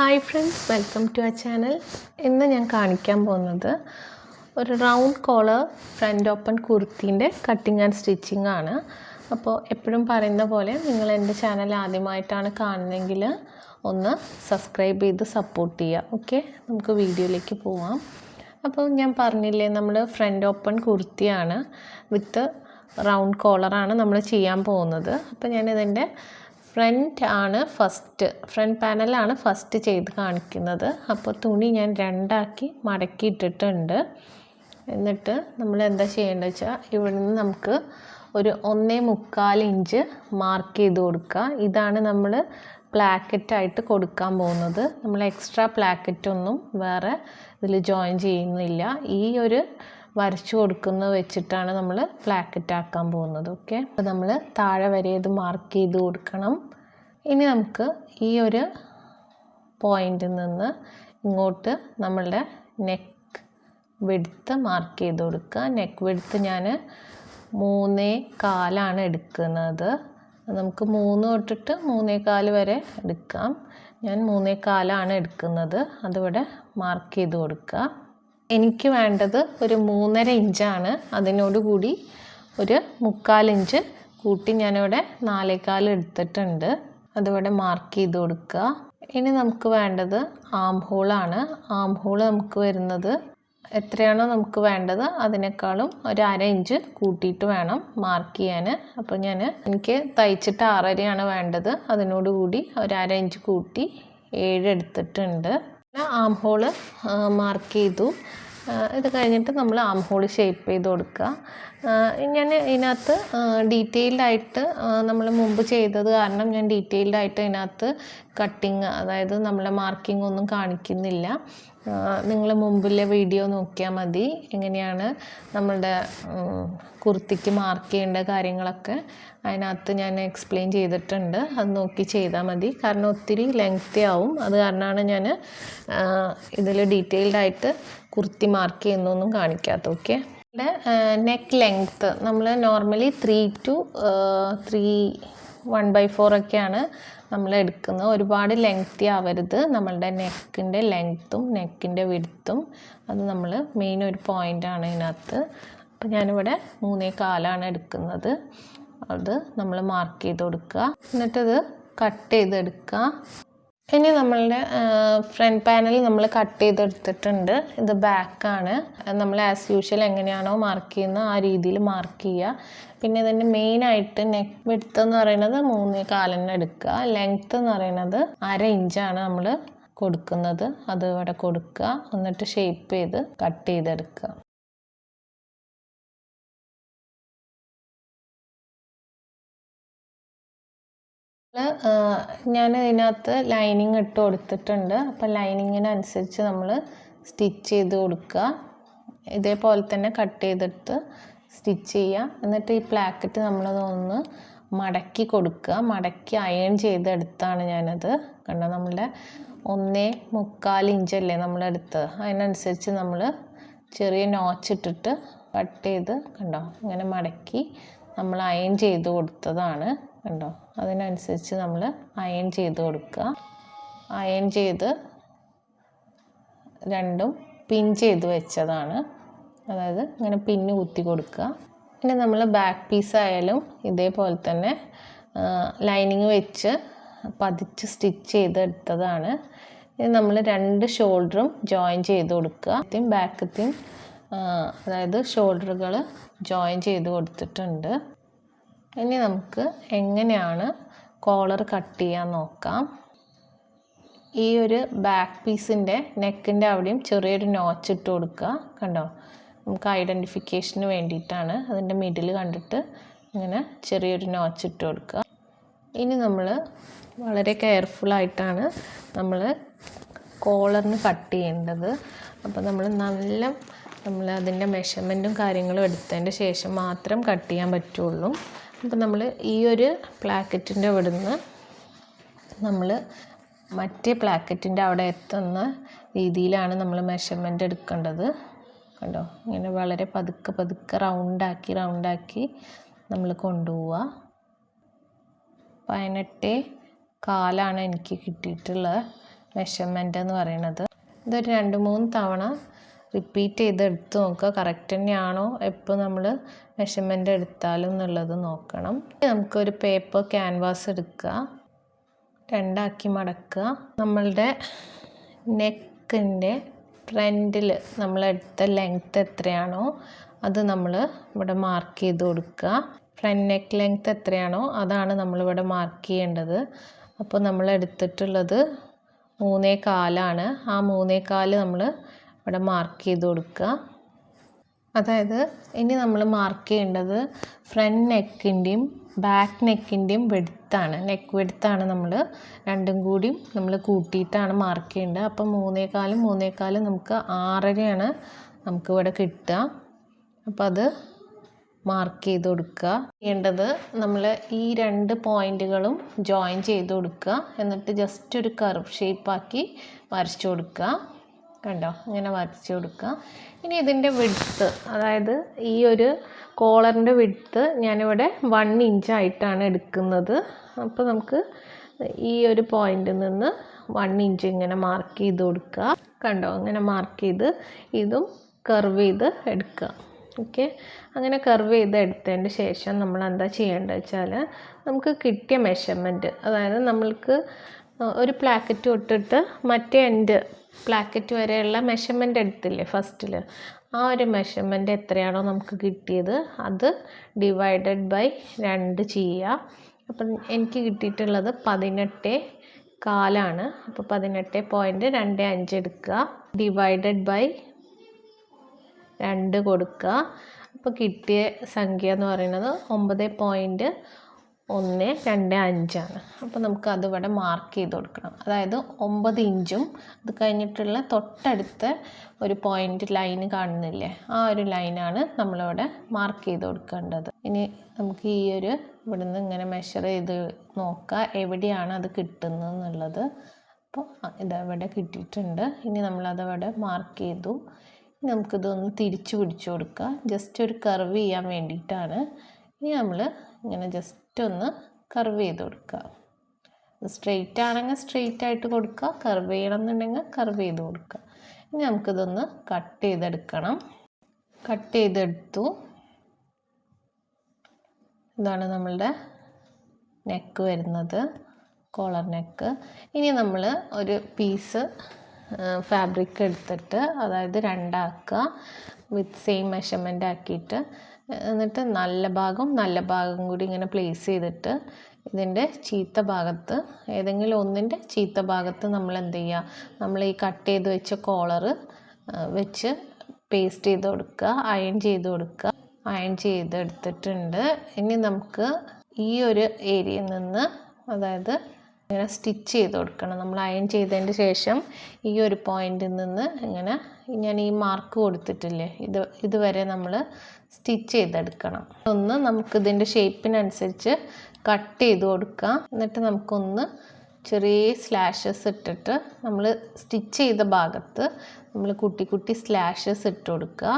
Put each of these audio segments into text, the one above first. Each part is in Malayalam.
ഹായ് ഫ്രണ്ട്സ് വെൽക്കം ടു ആ ചാനൽ ഇന്ന് ഞാൻ കാണിക്കാൻ പോകുന്നത് ഒരു റൗണ്ട് കോളർ ഫ്രണ്ട് ഓപ്പൺ കുർത്തീന്റെ കട്ടിങ് ആൻഡ് സ്റ്റിച്ചിങ് ആണ്. അപ്പോൾ എപ്പോഴും പറയുന്ന പോലെ നിങ്ങൾ എന്റെ ചാനൽ ആദ്യമായിട്ടാണ് കാണുന്നതെങ്കിൽ ഒന്ന് സബ്സ്ക്രൈബ് ചെയ്ത് സപ്പോർട്ട് ചെയ്യുക. ഓക്കെ നമുക്ക് വീഡിയോയിലേക്ക് പോവാം. അപ്പോൾ ഞാൻ പറഞ്ഞില്ലേ നമ്മൾ ഫ്രണ്ട് ഓപ്പൺ കുർത്തിയാണ് വിത്ത് റൗണ്ട് കോളറാണ് നമ്മൾ ചെയ്യാൻ പോകുന്നത്. അപ്പോൾ ഞാനിതിന്റെ ഫ്രണ്ട് ആണ് ഫസ്റ്റ്. ഫ്രണ്ട് പാനലാണ് ഫസ്റ്റ് ചെയ്ത് കാണിക്കുന്നത്. അപ്പോൾ തുണി ഞാൻ രണ്ടാക്കി മടക്കി ഇട്ടിട്ടുണ്ട് എന്നിട്ട് നമ്മൾ എന്താ ചെയ്യേണ്ടത് വെച്ചാൽ ഇവിടെ നിന്ന് നമുക്ക് ഒരു ഒന്നേ മുക്കാൽ ഇഞ്ച് മാർക്ക് ചെയ്ത് കൊടുക്കുക. ഇതാണ് നമ്മൾ പ്ലാക്കറ്റായിട്ട് കൊടുക്കാൻ പോകുന്നത്. നമ്മൾ എക്സ്ട്രാ പ്ലാക്കറ്റൊന്നും വേറെ ഇതിൽ ജോയിൻ ചെയ്യുന്നില്ല. ഈ ഒരു വരച്ചു കൊടുക്കുന്നത് വെച്ചിട്ടാണ് നമ്മൾ പ്ലാക്കറ്റ് ആക്കാൻ പോകുന്നത് ഓക്കെ അപ്പോൾ നമ്മൾ താഴെ വരെ ഇത് മാർക്ക് ചെയ്ത് കൊടുക്കണം. ഇനി നമുക്ക് ഈ ഒരു പോയിന്റിൽ നിന്ന് ഇങ്ങോട്ട് നമ്മളുടെ നെക്ക് വെടുത്ത് മാർക്ക് ചെയ്ത് കൊടുക്കുക. നെക്ക് വെടുത്ത് ഞാൻ മൂന്നേ കാലാണ് എടുക്കുന്നത്. നമുക്ക് മൂന്ന് തൊട്ടിട്ട് മൂന്നേ കാൽ വരെ എടുക്കാം. ഞാൻ മൂന്നേ കാലാണ് എടുക്കുന്നത്. അതിവിടെ മാർക്ക് ചെയ്ത് കൊടുക്കുക. എനിക്ക് വേണ്ടത് ഒരു മൂന്നര ഇഞ്ചാണ്. അതിനോടുകൂടി ഒരു മുക്കാൽ ഇഞ്ച് കൂട്ടി ഞാനിവിടെ നാലേകാൽ എടുത്തിട്ടുണ്ട്. അതിവിടെ മാർക്ക് ചെയ്ത് കൊടുക്കുക. ഇനി നമുക്ക് വേണ്ടത് ആം ഹോളാണ് ആം ഹോൾ നമുക്ക് വരുന്നത് എത്രയാണോ നമുക്ക് വേണ്ടത് അതിനേക്കാളും ഒരു അര ഇഞ്ച് കൂട്ടിയിട്ട് വേണം മാർക്ക് ചെയ്യാൻ. അപ്പോൾ ഞാൻ എനിക്ക് തയ്ച്ചിട്ട് ആറരയാണ് വേണ്ടത്. അതിനോടുകൂടി ഒരു അര ഇഞ്ച് കൂട്ടി ഏഴ് എടുത്തിട്ടുണ്ട്. ആം ഹോൾ മാർക്ക് ചെയ്തു. ഇത് കഴിഞ്ഞിട്ട് നമ്മൾ ആം ഹോൾ ഷേപ്പ് ചെയ്ത് കൊടുക്കുക. ഞാൻ ഇതിനകത്ത് ഡീറ്റെയിൽഡ് ആയിട്ട് നമ്മൾ മുമ്പ് ചെയ്തത് കാരണം ഞാൻ ഡീറ്റെയിൽഡ് ആയിട്ട് ഇതിനകത്ത് കട്ടിങ് അതായത് നമ്മളെ മാർക്കിംഗ് ഒന്നും കാണിക്കുന്നില്ല. നിങ്ങൾ മുമ്പിലെ വീഡിയോ നോക്കിയാൽ മതി. എങ്ങനെയാണ് നമ്മളുടെ കുർത്തിക്ക് മാർക്ക് ചെയ്യേണ്ട കാര്യങ്ങളൊക്കെ അതിനകത്ത് ഞാൻ എക്സ്പ്ലെയിൻ ചെയ്തിട്ടുണ്ട്. അത് നോക്കി ചെയ്താൽ മതി. കാരണം ഒത്തിരി ലെങ്തി ആവും. അത് കാരണമാണ് ഞാൻ ഇതിൽ ഡീറ്റെയിൽഡ് ആയിട്ട് കുർത്തി മാർക്ക് ചെയ്യുന്നൊന്നും കാണിക്കാത്ത ഓക്കെ നെക്ക് ലെങ്ത്ത് നമ്മൾ normally three two three one by four ഒക്കെയാണ് നമ്മൾ എടുക്കുന്നത്. ഒരുപാട് ലെങ്ത്തി ആവരുത്. നമ്മളുടെ നെക്കിന്റെ ലെങ്ത്തും നെക്കിന്റെ വിടുത്തും അത് നമ്മൾ മെയിൻ ഒരു പോയിന്റാണ് ഇതിനകത്ത്. അപ്പോൾ ഞാനിവിടെ മൂന്നേ കാലാണ് എടുക്കുന്നത്. അത് നമ്മൾ മാർക്ക് ചെയ്ത് കൊടുക്കുക. എന്നിട്ടത് കട്ട് ചെയ്തെടുക്കുക. ഇനി നമ്മളുടെ ഫ്രണ്ട് പാനൽ നമ്മൾ കട്ട് ചെയ്തെടുത്തിട്ടുണ്ട്. ഇത് ബാക്കാണ് നമ്മൾ ആസ് യൂഷ്വൽ എങ്ങനെയാണോ മാർക്ക് ചെയ്യുന്നത് ആ രീതിയിൽ മാർക്ക് ചെയ്യുക. പിന്നെ ഇതിന്റെ മെയിനായിട്ട് നെക്ക് വിഡ്ത്ത് എന്ന് പറയുന്നത് മൂന്ന് കാലിന് എടുക്കുക. ലെങ്ത്ത് എന്ന് പറയുന്നത് അര ഇഞ്ചാണ് നമ്മൾ കൊടുക്കുന്നത്. അത് ഇവിടെ കൊടുക്കുക. എന്നിട്ട് ഷേപ്പ് ചെയ്ത് കട്ട് ചെയ്തെടുക്കുക. ഞാൻ ഇതിനകത്ത് ലൈനിങ് ഇട്ട് കൊടുത്തിട്ടുണ്ട്. അപ്പോൾ ലൈനിങ്ങിനനുസരിച്ച് നമ്മൾ സ്റ്റിച്ച് ചെയ്ത് കൊടുക്കുക. ഇതേപോലെ തന്നെ കട്ട് ചെയ്തെടുത്ത് സ്റ്റിച്ച് ചെയ്യുക. എന്നിട്ട് ഈ പ്ലാക്കറ്റ് നമ്മളതൊന്ന് മടക്കി കൊടുക്കുക. മടക്കി അയൺ ചെയ്തെടുത്താണ് ഞാനത്. കണ്ടോ? നമ്മളുടെ ഒന്നേ മുക്കാൽ ഇഞ്ചല്ലേ നമ്മളെടുത്തത് അതിനനുസരിച്ച് നമ്മൾ ചെറിയ നോച്ച് ഇട്ടിട്ട് കട്ട് ചെയ്ത് കണ്ടോ? ഇങ്ങനെ മടക്കി നമ്മൾ അയൺ ചെയ്ത് കൊടുത്തതാണ്. കണ്ടോ? അതിനനുസരിച്ച് നമ്മൾ അയൺ ചെയ്ത് കൊടുക്കുക. അയൺ ചെയ്ത് രണ്ടും പിൻ ചെയ്ത് വെച്ചതാണ്. അതായത് ഇങ്ങനെ പിന്ന് കുത്തി കൊടുക്കുക. പിന്നെ നമ്മൾ ബാക്ക് പീസ് ആയാലും ഇതേപോലെ തന്നെ ലൈനിങ് വെച്ച് പതിച്ച് സ്റ്റിച്ച് ചെയ്തെടുത്തതാണ്. ഇത് നമ്മൾ രണ്ട് ഷോൾഡറും ജോയിൻ ചെയ്ത് കൊടുക്കുക. ആദ്യം ബാക്കത്തെയും അതായത് ഷോൾഡറുകൾ ജോയിൻ ചെയ്ത് കൊടുത്തിട്ടുണ്ട്. ഇനി നമുക്ക് എങ്ങനെയാണ് കോളർ കട്ട് ചെയ്യാൻ നോക്കാം. ഈ ഒരു ബാക്ക് പീസിന്റെ നെക്കിന്റെ അവിടെയും ചെറിയൊരു നോച്ച് ഇട്ട് കൊടുക്കുക. കണ്ടോ? നമുക്ക് ഐഡന്റിഫിക്കേഷന് വേണ്ടിയിട്ടാണ് അതിന്റെ മിഡിൽ കണ്ടിട്ട് ഇങ്ങനെ ചെറിയൊരു നോച്ച് ഇട്ട് കൊടുക്കുക. ഇനി നമ്മൾ വളരെ കെയർഫുള്ളായിട്ടാണ് നമ്മൾ കോളറിന് കട്ട് ചെയ്യേണ്ടത്. അപ്പോൾ നമ്മൾ നല്ല നമ്മൾ അതിന്റെ മെഷർമെന്റും കാര്യങ്ങളും എടുത്തതിന്റെ ശേഷം മാത്രം കട്ട് ചെയ്യാൻ പറ്റുള്ളൂ. അപ്പോൾ നമ്മൾ ഈ ഒരു പ്ലാക്കറ്റിന്റെ അവിടെ നിന്ന് നമ്മൾ മറ്റേ പ്ലാക്കറ്റിന്റെ അവിടെ എത്തുന്ന രീതിയിലാണ് നമ്മൾ മെഷർമെന്റ് എടുക്കേണ്ടത്. കണ്ടോ? ഇങ്ങനെ വളരെ പതുക്കെ പതുക്കെ റൗണ്ടാക്കി റൗണ്ടാക്കി നമ്മൾ കൊണ്ടുപോവുക പതിനെട്ട് കാലാണ് എനിക്ക് കിട്ടിയിട്ടുള്ള മെഷർമെന്റ് എന്ന് പറയുന്നത്. ഇതൊരു രണ്ട് മൂന്ന് തവണ റിപ്പീറ്റ് ചെയ്ത് എടുത്ത് നോക്കുക. കറക്റ്റ് തന്നെയാണോ? എപ്പോൾ നമ്മൾ മെഷർമെന്റ് എടുത്താലും എന്നുള്ളത് നോക്കണം. നമുക്കൊരു പേപ്പർ ക്യാൻവാസ് എടുക്കുക. രണ്ടാക്കി മടക്കുക. നമ്മളുടെ നെക്കിന്റെ ഫ്രണ്ടിൽ നമ്മളെടുത്ത ലെങ്ത്ത് എത്രയാണോ അത് നമ്മൾ ഇവിടെ മാർക്ക് ചെയ്ത് കൊടുക്കുക. ഫ്രണ്ട് നെക്ക് ലെങ്ത്ത് എത്രയാണോ അതാണ് നമ്മളിവിടെ മാർക്ക് ചെയ്യേണ്ടത്. അപ്പോൾ നമ്മൾ എടുത്തിട്ടുള്ളത് മൂന്നേ കാലാണ്. ആ മൂന്നേ കാൽ നമ്മൾ ഇവിടെ മാർക്ക് ചെയ്ത് കൊടുക്കുക. അതായത് ഇനി നമ്മൾ മാർക്ക് ചെയ്യേണ്ടത് ഫ്രണ്ട് നെക്കിന്റെയും ബാക്ക് നെക്കിന്റെയും വെടുത്താണ് നെക്ക് വെടുത്താണ് നമ്മൾ രണ്ടും കൂടിയും നമ്മൾ കൂട്ടിയിട്ടാണ് മാർക്ക് ചെയ്യേണ്ടത്. അപ്പം മൂന്നേകാലും മൂന്നേകാലും നമുക്ക് ആറരയാണ് നമുക്ക് ഇവിടെ കിട്ടുക. അപ്പം അത് മാർക്ക് ചെയ്ത് കൊടുക്കുക. ചെയ്യേണ്ടത് നമ്മൾ ഈ രണ്ട് പോയിന്റുകളും ജോയിൻ ചെയ്ത് കൊടുക്കുക. എന്നിട്ട് ജസ്റ്റ് ഒരു കർവ് ഷേപ്പാക്കി വരച്ചു കൊടുക്കുക. കണ്ടോ? ഇങ്ങനെ വരച്ചു കൊടുക്കുക ഇനി ഇതിന്റെ വിഡ്ത്ത് അതായത് ഈ ഒരു കോളറിന്റെ വിഡ്ത്ത് ഞാനിവിടെ വൺ ഇഞ്ചായിട്ടാണ് എടുക്കുന്നത്. അപ്പോൾ നമുക്ക് ഈ ഒരു പോയിന്റിൽ നിന്ന് വൺ ഇഞ്ച് ഇങ്ങനെ മാർക്ക് ചെയ്ത് കൊടുക്കുക കണ്ടോ? അങ്ങനെ മാർക്ക് ചെയ്ത് ഇതും കർവ് ചെയ്ത് എടുക്കുക ഓക്കെ അങ്ങനെ കർവ് ചെയ്ത് എടുത്തതിന് ശേഷം നമ്മൾ എന്താ ചെയ്യേണ്ടത് വെച്ചാൽ നമുക്ക് കിട്ടിയ മെഷർമെന്റ് അതായത് നമ്മൾക്ക് ഒരു പ്ലാക്കറ്റ് തൊട്ടിട്ട് മറ്റേ എൻഡ് പ്ലാക്കറ്റ് വരെയുള്ള മെഷർമെന്റ് എടുത്തില്ലേ ഫസ്റ്റിൽ ആ ഒരു മെഷർമെന്റ് എത്രയാണോ നമുക്ക് കിട്ടിയത്? അത് ഡിവൈഡഡ് ബൈ രണ്ട് ചെയ്യുക അപ്പം എനിക്ക് കിട്ടിയിട്ടുള്ളത് പതിനെട്ട് കാലാണ്. അപ്പോൾ പതിനെട്ട് പോയിന്റ് രണ്ട് അഞ്ച് എടുക്കുക. ഡിവൈഡഡ് ബൈ രണ്ട് കൊടുക്കുക. അപ്പോൾ കിട്ടിയ സംഖ്യ എന്ന് പറയുന്നത് ഒമ്പത് പോയിന്റ് ഒന്ന് രണ്ട് അഞ്ചാണ്. അപ്പോൾ നമുക്ക് അതിവിടെ മാർക്ക് ചെയ്ത് കൊടുക്കണം. അതായത് ഒമ്പത് ഇഞ്ചും അത് കഴിഞ്ഞിട്ടുള്ള തൊട്ടടുത്ത ഒരു പോയിന്റ് ലൈൻ കാണുന്നില്ലേ? ആ ഒരു ലൈനാണ് നമ്മളിവിടെ മാർക്ക് ചെയ്ത് കൊടുക്കേണ്ടത്. ഇനി നമുക്ക് ഈ ഒരു ഇവിടുന്ന് ഇങ്ങനെ മെഷർ ചെയ്ത് നോക്കുക എവിടെയാണ് അത് കിട്ടുന്നത് എന്നുള്ളത് അപ്പോൾ ഇതവിടെ കിട്ടിയിട്ടുണ്ട്. ഇനി നമ്മളതവിടെ മാർക്ക് ചെയ്തു. നമുക്കിതൊന്ന് തിരിച്ചു പിടിച്ചു കൊടുക്കുക ജസ്റ്റ് ഒരു കർവ് ചെയ്യാൻ വേണ്ടിയിട്ടാണ്. ഇനി നമ്മൾ ഇങ്ങനെ ജസ്റ്റ് ഒന്ന് കർവ് ചെയ്ത് കൊടുക്കുക സ്ട്രെയിറ്റ് ആണെങ്കിൽ സ്ട്രെയിറ്റ് ആയിട്ട് കൊടുക്കുക കർവ് ചെയ്യണം എന്നുണ്ടെങ്കിൽ കർവ് ചെയ്ത് കൊടുക്കുക ഇനി നമുക്കിതൊന്ന് കട്ട് ചെയ്തെടുക്കണം. കട്ട് ചെയ്തെടുത്തു. ഇതാണ് നമ്മളുടെ നെക്ക് വരുന്നത്. കോളർ നെക്ക് ഇനി നമ്മൾ ഒരു പീസ് ഫാബ്രിക് എടുത്തിട്ട് അതായത് രണ്ടാക്കുക. വിത്ത് സെയിം മെഷർമെന്റ് ആക്കിയിട്ട് എന്നിട്ട് നല്ല ഭാഗം നല്ല ഭാഗം കൂടി ഇങ്ങനെ പ്ലേസ് ചെയ്തിട്ട് ഇതിന്റെ ചീത്ത ഭാഗത്ത് ഏതെങ്കിലും ഒന്നിന്റെ ചീത്ത ഭാഗത്ത് നമ്മൾ എന്ത് ചെയ്യുക? നമ്മൾ ഈ കട്ട് ചെയ്ത് വെച്ച കോളറ് വെച്ച് പേസ്റ്റ് ചെയ്ത് കൊടുക്കുക അയൺ ചെയ്ത് കൊടുക്കുക. അയൺ ചെയ്തെടുത്തിട്ടുണ്ട് ഇനി നമുക്ക് ഈ ഒരു ഏരിയയിൽ നിന്ന് അതായത് ഇങ്ങനെ സ്റ്റിച്ച് ചെയ്ത് കൊടുക്കണം. നമ്മൾ അയൺ ചെയ്തതിന് ശേഷം ഈ ഒരു പോയിന്റിൽ നിന്ന് ഇങ്ങനെ ഞാൻ ഈ മാർക്ക് കൊടുത്തിട്ടില്ലേ? ഇത് ഇതുവരെ നമ്മൾ സ്റ്റിച്ച് ചെയ്തെടുക്കണം. ഒന്ന് നമുക്ക് ഇതിന്റെ ഷേപ്പിനനുസരിച്ച് കട്ട് ചെയ്ത് കൊടുക്കാം. എന്നിട്ട് നമുക്കൊന്ന് ചെറിയ സ്ലാഷസ് ഇട്ടിട്ട് നമ്മൾ സ്റ്റിച്ച് ചെയ്ത ഭാഗത്ത് നമ്മൾ കുട്ടി കുട്ടി സ്ലാഷസ് ഇട്ട് കൊടുക്കുക.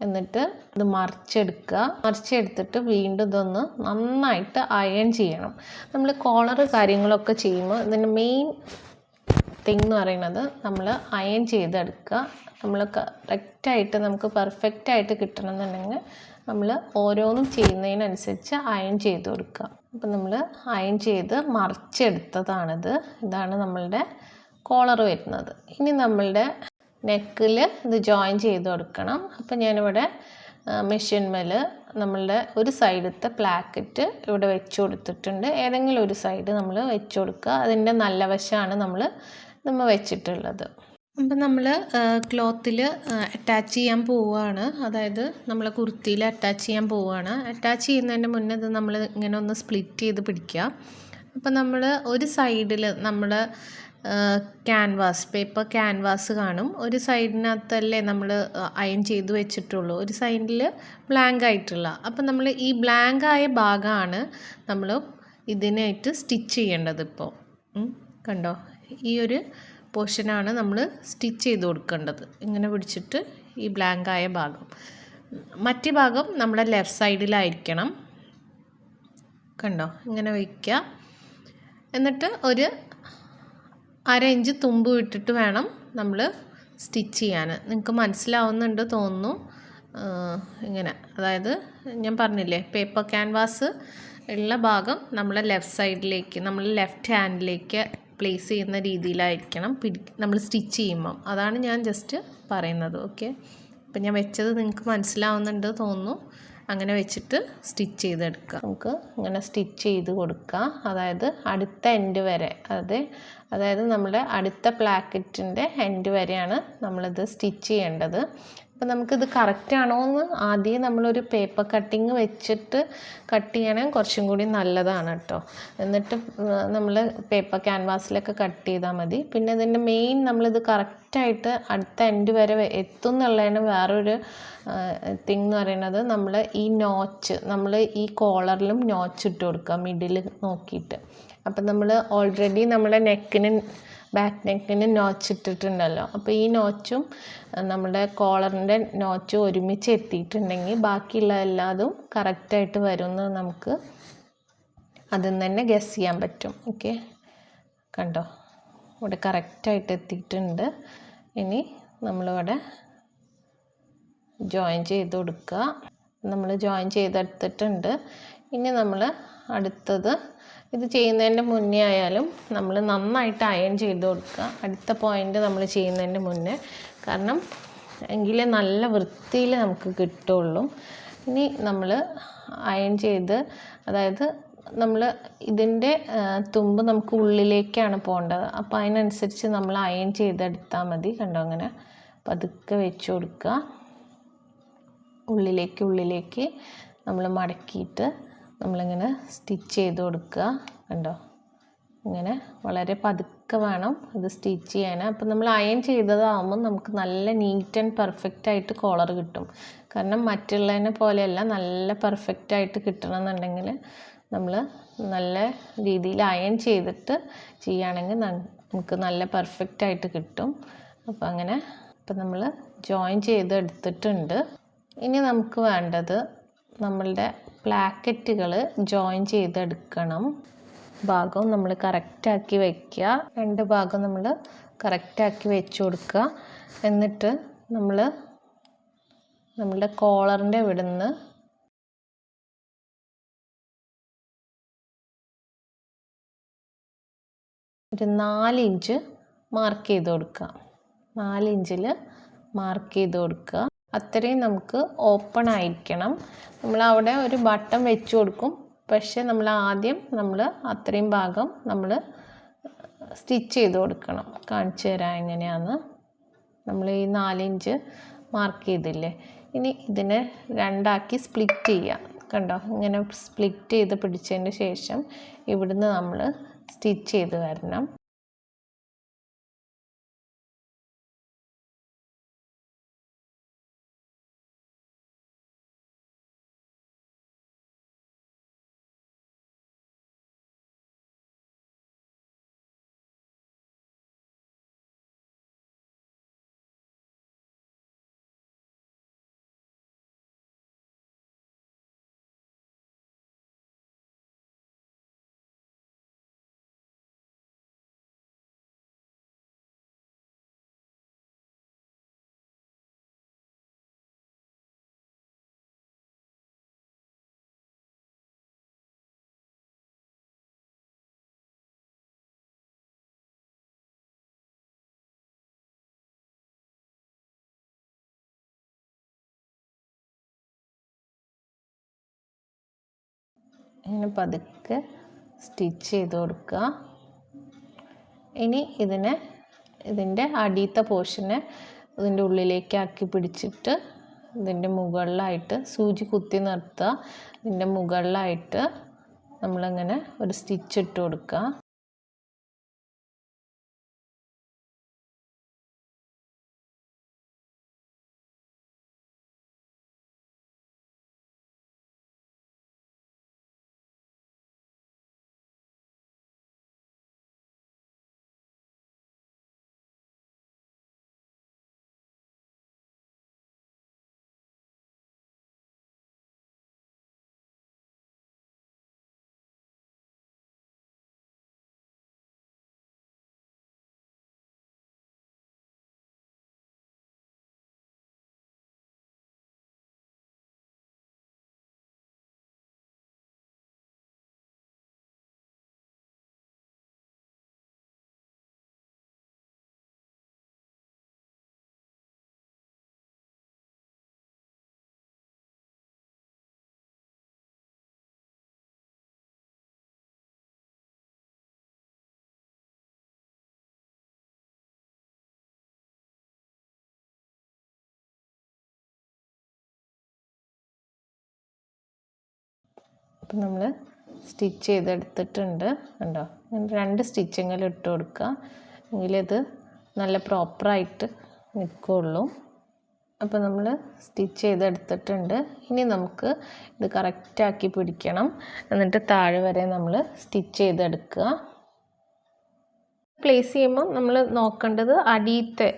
എന്നിട്ട് ഇത് മറിച്ചെടുക്കുക. മറിച്ചെടുത്തിട്ട് വീണ്ടും ഇതൊന്ന് നന്നായിട്ട് അയൺ ചെയ്യണം. നമ്മൾ കോളർ കാര്യങ്ങളൊക്കെ ചെയ്യുമ്പോൾ ഇതിന്റെ മെയിൻ തിങ് എന്ന് പറയുന്നത് നമ്മൾ അയൺ ചെയ്തെടുക്കുക. നമ്മൾ കറക്റ്റായിട്ട് നമുക്ക് പെർഫെക്റ്റ് ആയിട്ട് കിട്ടണം എന്നുണ്ടെങ്കിൽ നമ്മൾ ഓരോന്നും ചെയ്യുന്നതിനനുസരിച്ച് അയൺ ചെയ്ത് കൊടുക്കുക. അപ്പം നമ്മൾ അയൺ ചെയ്ത് മറിച്ചെടുത്തതാണിത്. ഇതാണ് നമ്മളുടെ കോളർ വരുന്നത്. ഇനി നമ്മളുടെ നെക്കിൽ ഇത് ജോയിൻ ചെയ്ത് കൊടുക്കണം. അപ്പം ഞാനിവിടെ മെഷീൻമേൽ നമ്മളുടെ ഒരു സൈഡത്തെ പ്ലാക്കറ്റ് ഇവിടെ വെച്ച് കൊടുത്തിട്ടുണ്ട്. ഏതെങ്കിലും ഒരു സൈഡ് നമ്മൾ വെച്ച് കൊടുക്കുക. അതിന്റെ നല്ല വശമാണ് നമ്മൾ നമ്മൾ വെച്ചിട്ടുള്ളത്. അപ്പം നമ്മൾ ക്ലോത്തിൽ അറ്റാച്ച് ചെയ്യാൻ പോവുകയാണ്. അതായത് നമ്മൾ കുർത്തിയിൽ അറ്റാച്ച് ചെയ്യാൻ പോവുകയാണ്. അറ്റാച്ച് ചെയ്യുന്നതിന് മുന്നേ ഇത് നമ്മൾ ഇങ്ങനെ ഒന്ന് സ്പ്ലിറ്റ് ചെയ്ത് പിടിക്കുക. അപ്പം നമ്മൾ ഒരു സൈഡിൽ നമ്മൾ ക്യാൻവാസ് പേപ്പർ ക്യാൻവാസ് കാണും. ഒരു സൈഡിനകത്തല്ലേ നമ്മൾ അയൺ ചെയ്ത് വെച്ചിട്ടുള്ളൂ. ഒരു സൈഡിൽ ബ്ലാങ്ക് ആയിട്ടുള്ള. അപ്പം നമ്മൾ ഈ ബ്ലാങ്ക് ആയ ഭാഗമാണ് നമ്മൾ ഇതിനായിട്ട് സ്റ്റിച്ച് ചെയ്യേണ്ടത് ഇപ്പോൾ കണ്ടോ? ഈ ഒരു പോർഷനാണ് നമ്മൾ സ്റ്റിച്ച് ചെയ്ത് കൊടുക്കേണ്ടത്. ഇങ്ങനെ പിടിച്ചിട്ട് ഈ ബ്ലാങ്ക് ആയ ഭാഗം. മറ്റു ഭാഗം നമ്മുടെ ലെഫ്റ്റ് സൈഡിലായിരിക്കണം. കണ്ടോ? ഇങ്ങനെ വയ്ക്കുക എന്നിട്ട് ഒരു അര ഇഞ്ച് തുമ്പ് വിട്ടിട്ട് വേണം നമ്മൾ സ്റ്റിച്ച് ചെയ്യാൻ. നിങ്ങൾക്ക് മനസ്സിലാവുന്നുണ്ട് തോന്നുന്നു. ഇങ്ങനെ. അതായത് ഞാൻ പറഞ്ഞില്ലേ പേപ്പർ ക്യാൻവാസ് ഉള്ള ഭാഗം നമ്മളെ ലെഫ്റ്റ് സൈഡിലേക്ക് നമ്മൾ ലെഫ്റ്റ് ഹാൻഡിലേക്ക് പ്ലേസ് ചെയ്യുന്ന രീതിയിലായിരിക്കണം. പിടി നമ്മൾ സ്റ്റിച്ച് ചെയ്യുമ്പം. അതാണ് ഞാൻ ജസ്റ്റ് പറയുന്നത്. ഓക്കെ അപ്പം ഞാൻ വെച്ചത് നിങ്ങൾക്ക് മനസ്സിലാവുന്നുണ്ട് തോന്നുന്നു. അങ്ങനെ വെച്ചിട്ട് സ്റ്റിച്ച് ചെയ്തെടുക്കുക. നമുക്ക് അങ്ങനെ സ്റ്റിച്ച് ചെയ്ത് കൊടുക്കുക അതായത് അടുത്ത എൻഡ് വരെ. അതായത് അതായത് നമ്മുടെ അടുത്ത പ്ലാക്കറ്റിന്റെ എൻഡ് വരെയാണ് നമ്മളിത് സ്റ്റിച്ച് ചെയ്യേണ്ടത്. അപ്പം നമുക്കിത് കറക്റ്റ് ആണോ എന്ന് ആദ്യം നമ്മളൊരു പേപ്പർ കട്ടിങ് വെച്ചിട്ട് കട്ട് ചെയ്യണമെങ്കിൽ കുറച്ചും കൂടി നല്ലതാണ് കേട്ടോ എന്നിട്ട് നമ്മൾ പേപ്പർ ക്യാൻവാസിലൊക്കെ കട്ട് ചെയ്താൽ മതി. പിന്നെ ഇതിന്റെ മെയിൻ നമ്മളിത് കറക്റ്റായിട്ട് അടുത്ത എൻഡ് വരെ എത്തും എന്നുള്ളതാണ് വേറൊരു തിങ് എന്ന് പറയുന്നത് നമ്മൾ ഈ നോച്ച് നമ്മൾ ഈ കോളറിലും നോച്ച് ഇട്ട് കൊടുക്കുക മിഡിൽ നോക്കിയിട്ട്. അപ്പം നമ്മൾ ഓൾറെഡി നമ്മുടെ നെക്കിന് ബാക്ക് നെക്കിന് നോച്ച് ഇട്ടിട്ടുണ്ടല്ലോ. അപ്പോൾ ഈ നോച്ചും നമ്മുടെ കോളറിന്റെ നോച്ചും ഒരുമിച്ച് എത്തിയിട്ടുണ്ടെങ്കിൽ ബാക്കിയുള്ള എല്ലാതും കറക്റ്റായിട്ട് വരുമെന്ന് നമുക്ക് അതിൽ നിന്ന് തന്നെ ഗസ് ചെയ്യാൻ പറ്റും. ഓക്കെ കണ്ടോ? ഇവിടെ കറക്റ്റായിട്ട് എത്തിയിട്ടുണ്ട്. ഇനി നമ്മളിവിടെ ജോയിൻ ചെയ്ത് കൊടുക്കുക. നമ്മൾ ജോയിൻ ചെയ്തെടുത്തിട്ടുണ്ട്. ഇനി നമ്മൾ അടുത്തത് ഇത് ചെയ്യുന്നതിന്റെ മുന്നേ ആയാലും നമ്മൾ നന്നായിട്ട് അയൺ ചെയ്ത് കൊടുക്കുക. അടുത്ത പോയിന്റ് നമ്മൾ ചെയ്യുന്നതിന്റെ മുന്നേ. കാരണം എങ്കിലേ നല്ല വൃത്തിയിൽ നമുക്ക് കിട്ടുള്ളൂ. ഇനി നമ്മൾ അയൺ ചെയ്ത് അതായത് നമ്മൾ ഇതിന്റെ തുമ്പ് നമുക്ക് ഉള്ളിലേക്കാണ് പോകേണ്ടത്. അപ്പോൾ അതിനനുസരിച്ച് നമ്മൾ അയൺ ചെയ്തെടുത്താൽ മതി. കണ്ടോ? അങ്ങനെ പതുക്കെ വെച്ച് കൊടുക്കുക. ഉള്ളിലേക്ക് ഉള്ളിലേക്ക് നമ്മൾ മടക്കിയിട്ട് നമ്മളിങ്ങനെ സ്റ്റിച്ച് ചെയ്ത് കൊടുക്കുക. കണ്ടോ? ഇങ്ങനെ വളരെ പതുക്കെ വേണം ഇത് സ്റ്റിച്ച് ചെയ്യാൻ. അപ്പം നമ്മൾ അയൺ ചെയ്തതാകുമ്പോൾ നമുക്ക് നല്ല നീറ്റ് ആൻഡ് പെർഫെക്റ്റ് ആയിട്ട് കോളർ കിട്ടും. കാരണം മറ്റുള്ളതിനെ പോലെയല്ല നല്ല പെർഫെക്റ്റ് ആയിട്ട് കിട്ടണമെന്നുണ്ടെങ്കിൽ നമ്മൾ നല്ല രീതിയിൽ അയൺ ചെയ്തിട്ട് ചെയ്യുകയാണെങ്കിൽ നമുക്ക് നല്ല പെർഫെക്റ്റ് ആയിട്ട് കിട്ടും. അപ്പം അങ്ങനെ ഇപ്പം നമ്മൾ ജോയിൻ ചെയ്ത് എടുത്തിട്ടുണ്ട് ഇനി നമുക്ക് വേണ്ടത് നമ്മളുടെ പ്ലാക്കറ്റുകൾ ജോയിൻ ചെയ്തെടുക്കണം. ഭാഗം നമ്മൾ കറക്റ്റാക്കി വയ്ക്കുക. രണ്ട് ഭാഗം നമ്മൾ കറക്റ്റാക്കി വെച്ച് കൊടുക്കുക. എന്നിട്ട് നമ്മൾ നമ്മളുടെ കോളറിന്റെ ഇവിടെ നിന്ന് ഒരു നാല് ഇഞ്ച് മാർക്ക് ചെയ്ത് കൊടുക്കുക. നാല് ഇഞ്ചിൽ മാർക്ക് ചെയ്ത് കൊടുക്കുക. അത്രയും നമുക്ക് ഓപ്പൺ ആയിരിക്കണം. നമ്മൾ അവിടെ ഒരു ബട്ടൺ വെച്ച് കൊടുക്കും. പക്ഷേ നമ്മൾ ആദ്യം നമ്മൾ അത്രയും ഭാഗം നമ്മൾ സ്റ്റിച്ച് ചെയ്ത് കൊടുക്കണം. കാണിച്ചു തരാം എങ്ങനെയാണെന്ന് നമ്മൾ ഈ നാലിഞ്ച് മാർക്ക് ചെയ്തില്ലേ? ഇനി ഇതിനെ രണ്ടാക്കി സ്പ്ലിറ്റ് ചെയ്യാം. കണ്ടോ? ഇങ്ങനെ സ്പ്ലിറ്റ് ചെയ്ത് പിടിച്ചതിന് ശേഷം ഇവിടുന്ന് നമ്മൾ സ്റ്റിച്ച് ചെയ്ത് വരണം. ഇങ്ങനെ പതുക്കെ സ്റ്റിച്ച് ചെയ്ത് കൊടുക്കുക. ഇനി ഇതിനെ ഇതിന്റെ അടിയത്തെ പോർഷനെ ഇതിന്റെ ഉള്ളിലേക്ക് ആക്കി പിടിച്ചിട്ട് ഇതിന്റെ മുകളിലായിട്ട് സൂചി കുത്തി നിർത്തുക. ഇതിന്റെ മുകളിലായിട്ട് നമ്മളിങ്ങനെ ഒരു സ്റ്റിച്ച് ഇട്ട് കൊടുക്കുക. അപ്പോൾ നമ്മൾ സ്റ്റിച്ച് ചെയ്തെടുത്തിട്ടുണ്ട്. കണ്ടോ? രണ്ട് സ്റ്റിച്ചിങ്ങിൽ ഇട്ട് കൊടുക്കുക. എങ്കിലത് നല്ല പ്രോപ്പറായിട്ട് നിൽക്കുകയുള്ളൂ അപ്പോൾ നമ്മൾ സ്റ്റിച്ച് ചെയ്തെടുത്തിട്ടുണ്ട്. ഇനി നമുക്ക് ഇത് കറക്റ്റാക്കി പിടിക്കണം. എന്നിട്ട് താഴെ വരെ നമ്മൾ സ്റ്റിച്ച് ചെയ്തെടുക്കുക. പ്ലേസ് ചെയ്യുമ്പോൾ നമ്മൾ നോക്കേണ്ടത് അടിയത്തെ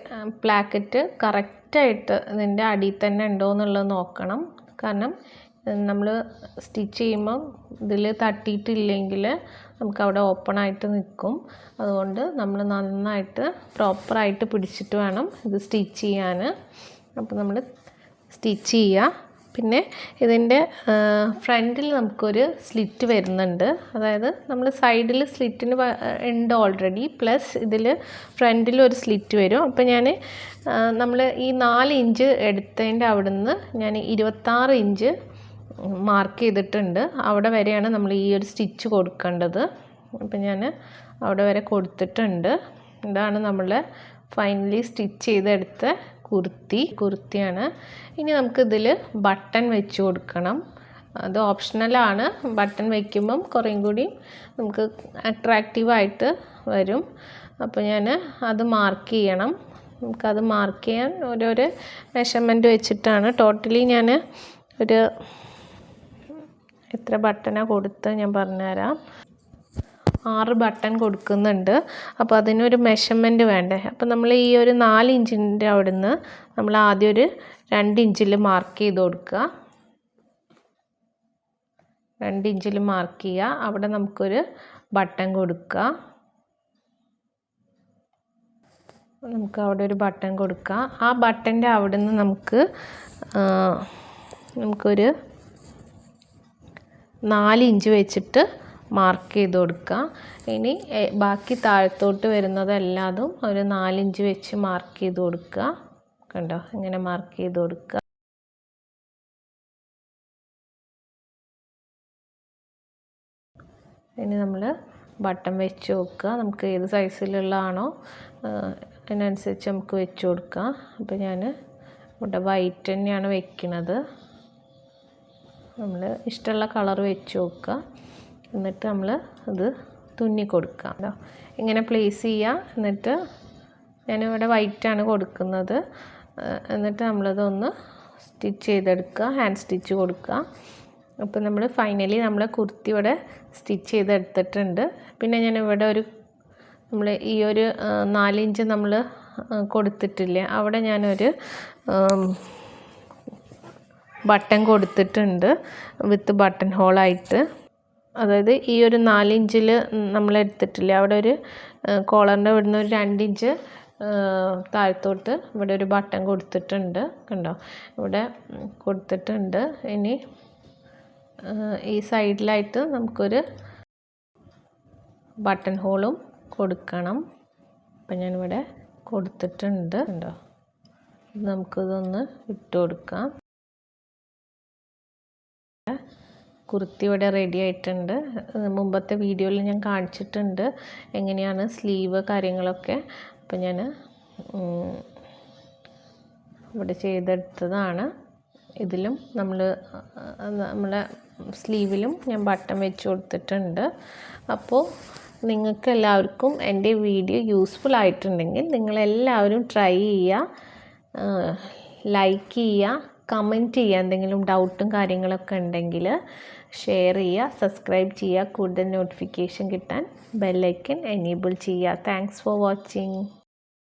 പ്ലാക്കറ്റ് കറക്റ്റായിട്ട് ഇതിന്റെ അടിയിൽ തന്നെ ഉണ്ടോ എന്നുള്ളത് നോക്കണം. കാരണം നമ്മൾ സ്റ്റിച്ച് ചെയ്യുമ്പം ഇതിൽ തട്ടിയിട്ടില്ലെങ്കിൽ നമുക്ക് അവിടെ ഓപ്പൺ ആയിട്ട് നിൽക്കും അതുകൊണ്ട് നമ്മൾ നന്നായിട്ട് പ്രോപ്പറായിട്ട് പിടിച്ചിട്ട് വേണം ഇത് സ്റ്റിച്ച് ചെയ്യാൻ അപ്പോൾ നമ്മൾ സ്റ്റിച്ച് ചെയ്യുക പിന്നെ ഇതിന്റെ ഫ്രണ്ടിൽ നമുക്കൊരു സ്ലിറ്റ് വരുന്നുണ്ട്. അതായത് നമ്മൾ സൈഡിൽ സ്ലിറ്റിന് ഉണ്ട് ഓൾറെഡി. പ്ലസ് ഇതിൽ ഫ്രണ്ടിൽ ഒരു സ്ലിറ്റ് വരും. അപ്പോൾ ഞാൻ നമ്മൾ ഈ നാല് ഇഞ്ച് എടുത്തതിന്റെ അവിടുന്ന് ഞാൻ ഇരുപത്താറ് ഇഞ്ച് മാർക്ക് ചെയ്തിട്ടുണ്ട്. അവിടെ വരെയാണ് നമ്മൾ ഈ ഒരു സ്റ്റിച്ച് കൊടുക്കേണ്ടത്. അപ്പം ഞാൻ അവിടെ വരെ കൊടുത്തിട്ടുണ്ട്. ഇതാണ് നമ്മൾ ഫൈനലി സ്റ്റിച്ച് ചെയ്തെടുത്ത കുർത്തി. കുർത്തിയാണ്. ഇനി നമുക്കിതിൽ ബട്ടൺ വെച്ച് കൊടുക്കണം. അത് ഓപ്ഷണലാണ് ബട്ടൺ വയ്ക്കുമ്പം കുറേയും കൂടി നമുക്ക് അട്രാക്റ്റീവായിട്ട് വരും. അപ്പോൾ ഞാൻ അത് മാർക്ക് ചെയ്യണം. നമുക്കത് മാർക്ക് ചെയ്യാൻ ഓരോരോ മെഷർമെന്റ് വെച്ചിട്ടാണ്. ടോട്ടലി ഞാൻ ഒരു എത്ര ബട്ടനാണ് കൊടുത്ത് ഞാൻ പറഞ്ഞുതരാം. ആറ് ബട്ടൺ കൊടുക്കുന്നുണ്ട്. അപ്പോൾ അതിനൊരു മെഷർമെന്റ് വേണ്ടേ? അപ്പോൾ നമ്മൾ ഈ ഒരു നാല് ഇഞ്ചിന്റെ അവിടുന്ന് നമ്മൾ ആദ്യം ഒരു രണ്ട് ഇഞ്ചിൽ മാർക്ക് ചെയ്ത് കൊടുക്കുക. രണ്ട് ഇഞ്ചിൽ മാർക്ക് ചെയ്യുക. അവിടെ നമുക്കൊരു ബട്ടൺ കൊടുക്കുക. നമുക്ക് അവിടെ ഒരു ബട്ടൺ കൊടുക്കുക. ആ ബട്ടന്റെ അവിടെ നിന്ന് നമുക്ക് നമുക്കൊരു നാല് ഇഞ്ച് വെച്ചിട്ട് മാർക്ക് ചെയ്ത് കൊടുക്കുക. ഇനി ബാക്കി താഴത്തോട്ട് വരുന്നതെല്ലാതും ഒരു നാലിഞ്ച് വെച്ച് മാർക്ക് ചെയ്ത് കൊടുക്കുക. കണ്ടോ? ഇങ്ങനെ മാർക്ക് ചെയ്ത് കൊടുക്കുക. ഇനി നമ്മൾ ബട്ടൺ വെച്ച് നോക്കുക. നമുക്ക് ഏത് സൈസിലുള്ളതാണോ അതിനനുസരിച്ച് നമുക്ക് വെച്ച് കൊടുക്കാം. അപ്പോൾ ഞാൻ ഇവിടെ വൈറ്റ് തന്നെയാണ് വെക്കുന്നത് നമ്മൾ ഇഷ്ടമുള്ള കളർ വെച്ച് നോക്കുക. എന്നിട്ട് നമ്മൾ ഇത് തുന്നി കൊടുക്കുക. ഇങ്ങനെ പ്ലേസ് ചെയ്യുക എന്നിട്ട് ഞാനിവിടെ വൈറ്റാണ് കൊടുക്കുന്നത്. എന്നിട്ട് നമ്മളതൊന്ന് സ്റ്റിച്ച് ചെയ്തെടുക്കുക. ഹാൻഡ് സ്റ്റിച്ച് കൊടുക്കുക. അപ്പോൾ നമ്മൾ ഫൈനലി നമ്മൾ കുർത്തി ഇവിടെ സ്റ്റിച്ച് ചെയ്തെടുത്തിട്ടുണ്ട്. പിന്നെ ഞാൻ ഇവിടെ ഒരു നമ്മൾ ഈ ഒരു നാലിഞ്ച് നമ്മൾ കൊടുത്തിട്ടില്ലേ. അവിടെ ഞാനൊരു ബട്ടൺ കൊടുത്തിട്ടുണ്ട് വിത്ത് ബട്ടൺ ഹോളായിട്ട്. അതായത് ഈ ഒരു നാലിഞ്ചിൽ നമ്മൾ എടുത്തിട്ടില്ലേ അവിടെ ഒരു കോളറിന്റെ ഇവിടുന്ന് ഒരു രണ്ടിഞ്ച് താഴത്തോട്ട് ഇവിടെ ഒരു ബട്ടൺ കൊടുത്തിട്ടുണ്ട് കണ്ടോ? ഇവിടെ കൊടുത്തിട്ടുണ്ട്. ഇനി ഈ സൈഡിലായിട്ട് നമുക്കൊരു ബട്ടൺ ഹോളും കൊടുക്കണം. അപ്പം ഞാനിവിടെ കൊടുത്തിട്ടുണ്ട് കണ്ടോ? നമുക്കിതൊന്ന് ഇട്ട് കൊടുക്കാം. കുർത്തി ഇവിടെ റെഡി ആയിട്ടുണ്ട്. മുമ്പത്തെ വീഡിയോയിൽ ഞാൻ കാണിച്ചിട്ടുണ്ട്. എങ്ങനെയാണ് സ്ലീവ് കാര്യങ്ങളൊക്കെ. അപ്പോൾ ഞാൻ ഇവിടെ ചെയ്തെടുത്തതാണ്. ഇതിലും നമ്മൾ നമ്മളെ സ്ലീവിലും ഞാൻ ബട്ടൺ വെച്ച് കൊടുത്തിട്ടുണ്ട്. അപ്പോൾ നിങ്ങൾക്ക് എല്ലാവർക്കും എന്റെ വീഡിയോ യൂസ്ഫുൾ ആയിട്ടുണ്ടെങ്കിൽ നിങ്ങളെല്ലാവരും ട്രൈ ചെയ്യുക. ലൈക്ക് ചെയ്യുക. കമന്റ് ചെയ്യുക. എന്തെങ്കിലും ഡൗട്ടും കാര്യങ്ങളൊക്കെ ഉണ്ടെങ്കിൽ ഷെയർ ചെയ്യുക സബ്സ്ക്രൈബ് ചെയ്യുക കൂടുതൽ നോട്ടിഫിക്കേഷൻ കിട്ടാൻ ബെല്ലൈക്കൻ എനേബിൾ ചെയ്യുക. Thanks for watching